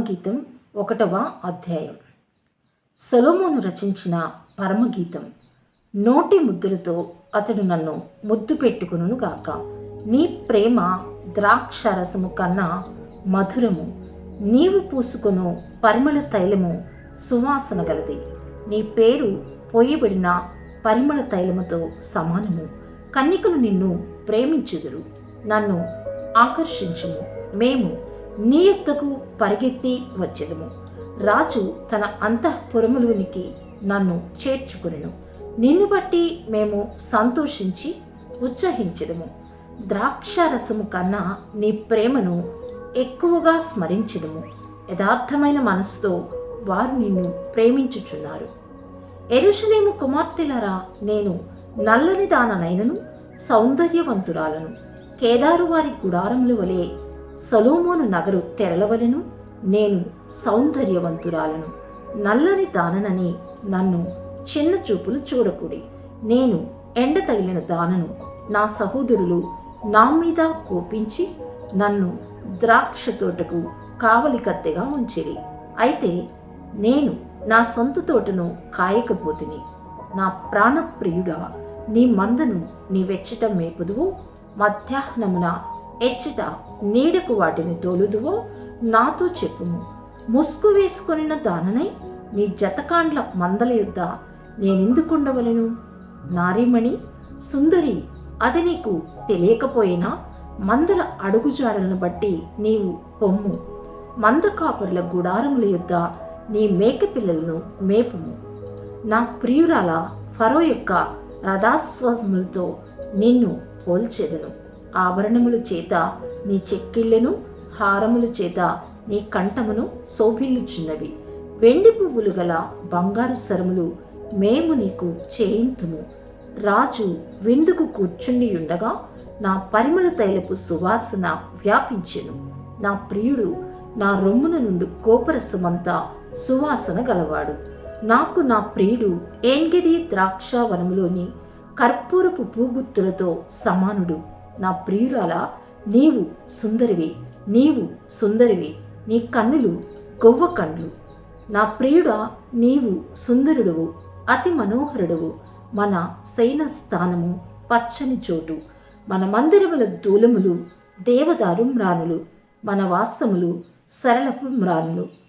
పరమగీతం ఒకటవ అధ్యాయం. సొలోమోను రచించిన పరమగీతం నోటి ముద్దులతో అతడు నన్ను ముద్దు పెట్టుకును గాక. నీ ప్రేమ ద్రాక్షరసము కన్నా మధురము నీవు పూసుకొను పరిమళ తైలము సువాసన గలది. నీ పేరు పోయబడిన పరిమళ తైలముతో సమానము. కన్నికలు నిన్ను ప్రేమించుదురు నన్ను ఆకర్షించము. మేము నీ యొద్దకు పరిగెత్తి వచ్చెదము. రాజు తన అంతఃపురములోనికి నన్ను చేర్చుకునెను. నిన్ను బట్టి మేము సంతోషించి ఉత్సహించదము. ద్రాక్షారసము కన్నా నీ ప్రేమను ఎక్కువగా స్మరించెదము. యథార్థమైన మనసుతో వారు నిన్ను ప్రేమించుచున్నారు. ఎరుషలేము కుమార్తెలరా నేను నల్లని దాననైనను సౌందర్యవంతురాలను. కేదారు వారి గుడారముల వలె సలోమోను నగరు తెరలవలను నేను సౌందర్యవంతురాలను. నల్లని దాననని నన్ను చిన్న చూపులు చూడకూడి. నేను ఎండ తగిలిన దానను నా సహోదరులు నా మీద కోపించి నన్ను ద్రాక్ష తోటకు కావలి కత్తెగా ఉంచిరి. అయితే నేను నా సొంత తోటను కాయకపోతిని. నా ప్రాణప్రియుడా నీ మందను నీ వెచ్చటం మేపుదువు. మధ్యాహ్నమున ఎచ్చుట నీడకు వాటిని తోలుదువో నాతో చెప్పుము. ముసుగు వేసుకొనిన దాననై నీ జతకాండ్ల మందల యొద్ద నేనెందుకుండవలను? నారీమణి సుందరి అది నీకు తెలియకపోయినా మందల అడుగుజాడలను బట్టి నీవు పొమ్ము. మంద కాపరుల గుడారముల యొద్ద నీ మేకపిల్లలను మేపుము. నా ప్రియురాల ఫరో యొక్క రథాశ్వములతో నిన్ను పోల్చెదను. ఆభరణముల చేత నీ చెక్కిళ్ళను హారముల చేత నీ కంఠమును శోభిల్లుచున్నవి. వెండి పువ్వులు గల బంగారు సరములు మేము నీకు చేయింతుము. రాజు విందుకు కూర్చుండి ఉండగా నా పరిమళ తైలపు సువాసన వ్యాపించెను. నా ప్రియుడు నా రొమ్మున నుండి కోపరసమంతా సువాసన గలవాడు. నాకు నా ప్రియుడు ఏంగిది ద్రాక్ష వనములోని కర్పూరపు పూగుత్తులతో సమానుడు. నా ప్రియురాలా నీవు సుందరివి నీవు సుందరివి నీ కన్నులు గొవ్వ కండ్లు నా ప్రియుడా నీవు సుందరుడువు అతి మనోహరుడువు. మన శయన స్థానము పచ్చని చోటు. మన మందిరముల దూలములు దేవదారు మ్రానులు మన వాసములు సరళపు మ్రానులు.